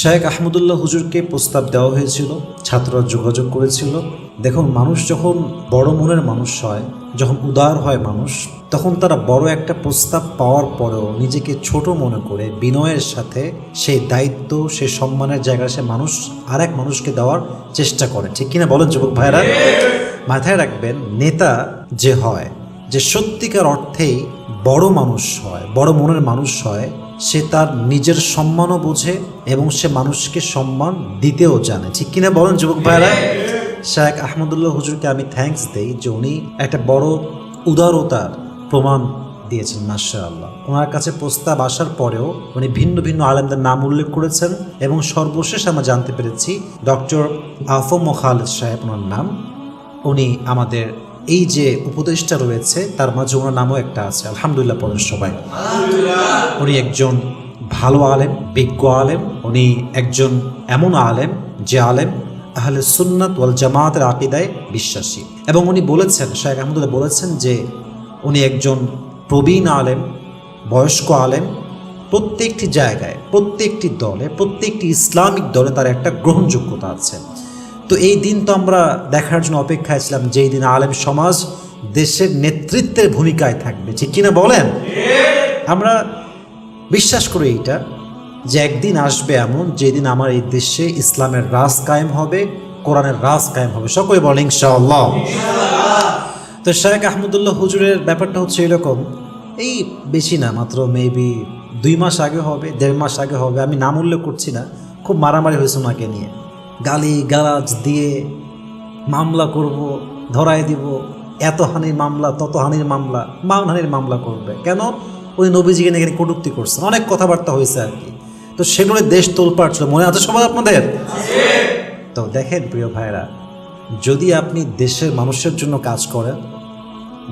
শেখ আহমদুল্লাহ হুজুরকে প্রস্তাব দেওয়া হয়েছিল, ছাত্ররা যোগাযোগ করেছিল। দেখুন, মানুষ যখন বড় মনের মানুষ হয়, যখন উদার হয় মানুষ, তখন তারা বড় একটা প্রস্তাব পাওয়ার পরেও নিজেকে ছোট মনে করে বিনয়ের সাথে সেই দায়িত্ব সেই সম্মানের জায়গায় সে মানুষ আর এক মানুষকে দেওয়ার চেষ্টা করে। ঠিক কিনা বলেন যুবক ভাইরা মাথায় রাখবেন, নেতা যে হয়, যে সত্যিকার অর্থেই বড় মানুষ হয়, বড় মনের মানুষ হয়, সে তার নিজের সম্মানও বোঝে এবং সে মানুষকে সম্মান দিতেও জানে। ঠিক কিনা বলেন যুবক ভাইরা শেখ আহমদুল্লাহ হুজুরকে আমি থ্যাঙ্কস দেই যে উনি একটা বড় উদারতার প্রমাণ দিয়েছেন মাসা আল্লাহ ওনার কাছে প্রস্তাব আসার পরেও উনি ভিন্ন ভিন্ন আলেমদের নাম উল্লেখ করেছেন এবং সর্বশেষ আমরা জানতে পেরেছি ডক্টর আফম খালেদ সাহেব ওনার নাম। উনি আমাদের এই যে উপদেশটা রয়েছে তার মাঝে ওনার নামও একটা আছে। আলহামদুলিল্লাহ পড়েন সবাই। উনি একজন ভালো আলেম বিজ্ঞ আলেম। উনি একজন এমন আলেম যে আলেম আহলে সুন্নাত ওয়াল জামাতের আকিদায় বিশ্বাসী। এবং উনি বলেছেন শাহেখ আহমদুল্লাহ বলেছেন যে উনি একজন প্রবীণ আলেম বয়স্ক আলেম। প্রত্যেকটি জায়গায় প্রত্যেকটি দলে প্রত্যেকটি ইসলামিক দলে তার একটা গ্রহণযোগ্যতা আছে। তো এই দিন তো আমরা দেখার জন্য অপেক্ষায় ছিলাম যে এই দিন আলেম সমাজ দেশের নেতৃত্বের ভূমিকায় থাকবে। ঠিক কিনা বলেন? আমরা বিশ্বাস করি এইটা, যে একদিন আসবে এমন যেদিন আমার এই দেশে ইসলামের রাজ কায়েম হবে, কোরআনের রাজ কায়েম হবে। সকলে বলেন, ইনশাআল্লাহ। তো শেখ আহমদুল্লাহ হুজুরের ব্যাপারটা হচ্ছে এরকম, এই বেশি না, মাত্র মেবি দুই মাস আগে হবে, দেড় মাস আগে হবে, আমি নাম উল্লেখ করছি না, খুব মারামারি হয়েছে ওনাকে নিয়ে। গালি গালাজ দিয়ে মামলা করব, ধরাই দিব এত হানির মামলা তত হানির মামলা, মানহানির মামলা করবে। কেন? ওই নবীজিকে নাকি কটুক্তি করছে। অনেক কথাবার্তা হয়েছে আর কি। তো সেগুলো দেশ তোলপাড় ছিল। মনে আছে সবাই আপনাদের? তো দেখেন প্রিয় ভাইরা যদি আপনি দেশের মানুষের জন্য কাজ করেন,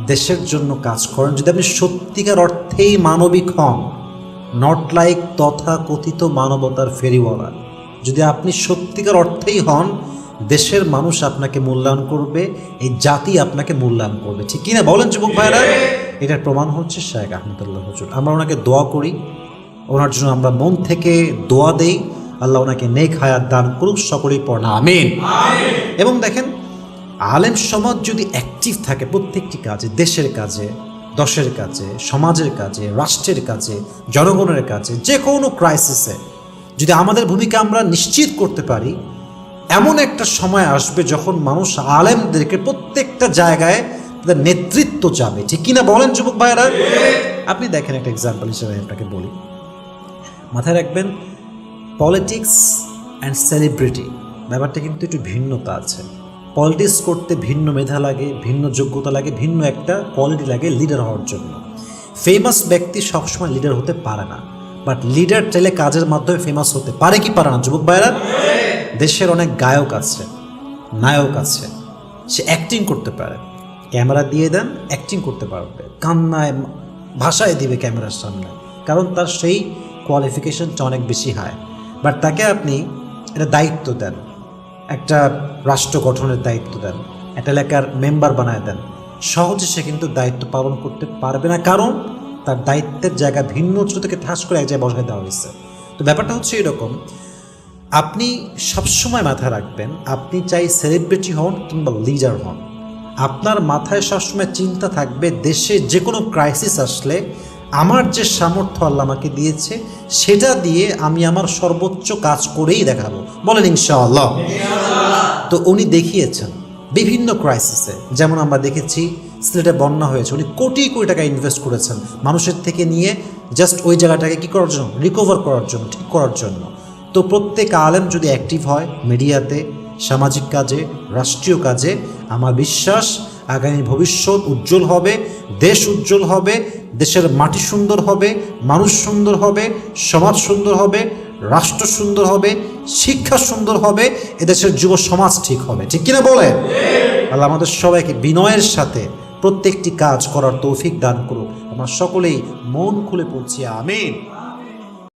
দেশের জন্য কাজ করেন, যদি আপনি সত্যিকার অর্থেই মানবিক হন নট লাইক তথা কথিত মানবতার ফেরিওয়ালা যদি আপনি সত্যিকার অর্থেই হন দেশের মানুষ আপনাকে মূল্যায়ন করবে এই জাতি আপনাকে মূল্যায়ন করবে। ঠিক কিনা? বলেন যুবক ভাইরা এটার প্রমাণ হচ্ছে শেখ আহমদুল্লাহ হুজুর। আমরা ওনাকে দোয়া করি। ওনার জন্য আমরা মন থেকে দোয়া দেই। আল্লাহ ওনাকে নেক হায়াত দান করুক সকলেই পড়না আমিন। এবং দেখেন আলেম সমাজ যদি অ্যাক্টিভ থাকে প্রত্যেকটি কাজে দেশের কাজে দশের কাজে সমাজের কাজে রাষ্ট্রের কাজে জনগণের কাজে যে কোনো ক্রাইসিসে যদি আমাদের ভূমিকা আমরা নিশ্চিত করতে পারি, এমন একটা সময় আসবে যখন মানুষ আলেমদেরকে প্রত্যেকটা জায়গায় তাদের নেতৃত্ব যাবে। ঠিক কিনা বলেন যুবক ভাইয়েরা? আপনি দেখেন একটা এক্সাম্পল হিসেবে আপনাকে বলি। মাথায় রাখবেন পলিটিক্স অ্যান্ড সেলিব্রিটি ব্যাপারটা কিন্তু একটু ভিন্নতা আছে। পলিটিক্স করতে ভিন্ন মেধা লাগে, ভিন্ন যোগ্যতা লাগে, ভিন্ন একটা কোয়ালিটি লাগে লিডার হওয়ার জন্য। ফেমাস ব্যক্তি সবসময় লিডার হতে পারে না। বাট লিডার চাইলে কাজের মাধ্যমে ফেমাস হতে পারে কি পারে না, যুবক ভাইরা দেশের অনেক গায়ক আছে, নায়ক আছে, সে অ্যাক্টিং করতে পারে। ক্যামেরা দিয়ে দেন অ্যাক্টিং করতে পারবে। কান্নায়, ভাষায় দিবে ক্যামেরার সামনে। কারণ তার সেই কোয়ালিফিকেশনটা অনেক বেশি হাই বাট তাকে আপনি একটা দায়িত্ব দেন। একটা রাষ্ট্র গঠনের দায়িত্ব দেন। একটা এলাকার মেম্বার বানায় দেন। সহজে সে কিন্তু দায়িত্ব পালন করতে পারবে না। কারণ তার দায়িত্বের জায়গা ভিন্ন উচ্চ থেকে ঠাস করে এক জায়গায় বসায় দেওয়া হয়েছে। তো ব্যাপারটা হচ্ছে এরকম আপনি সবসময় মাথায় রাখবেন আপনি চাই সেলিব্রিটি হন কিংবা লিডার হন। আপনার মাথায় সবসময় চিন্তা থাকবে দেশে যে কোনো ক্রাইসিস আসলে আমার যে সামর্থ্য আল্লাহ আমাকে দিয়েছে সেটা দিয়ে আমি আমার সর্বোচ্চ কাজ করেই দেখাবো। বলেন ইনশাআল্লাহ। তো উনি দেখিয়েছেন বিভিন্ন ক্রাইসিসে যেমন আমরা দেখেছি সিলেটে বন্যা হয়েছে। উনি কোটি কোটি টাকা ইনভেস্ট করেছেন মানুষের থেকে নিয়ে জাস্ট ওই জায়গাটাকে কী করার জন্য? রিকভার করার জন্য ঠিক করার জন্য। তো প্রত্যেক আলেম যদি অ্যাক্টিভ হয় মিডিয়াতে সামাজিক কাজে রাষ্ট্রীয় কাজে আমার বিশ্বাস আগামী ভবিষ্যৎ উজ্জ্বল হবে দেশ উজ্জ্বল হবে দেশের মাটি সুন্দর হবে মানুষ সুন্দর হবে সমাজ সুন্দর হবে রাষ্ট্র সুন্দর হবে শিক্ষা সুন্দর হবে এদেশের যুব সমাজ ঠিক হবে। ঠিক কিনা বলে আল্লাহ আমাদের সবাইকে বিনয়ের সাথে প্রত্যেকটি কাজ করার তৌফিক দান করুক। আমার সকলেই মন খুলে পড়ছি আমিন।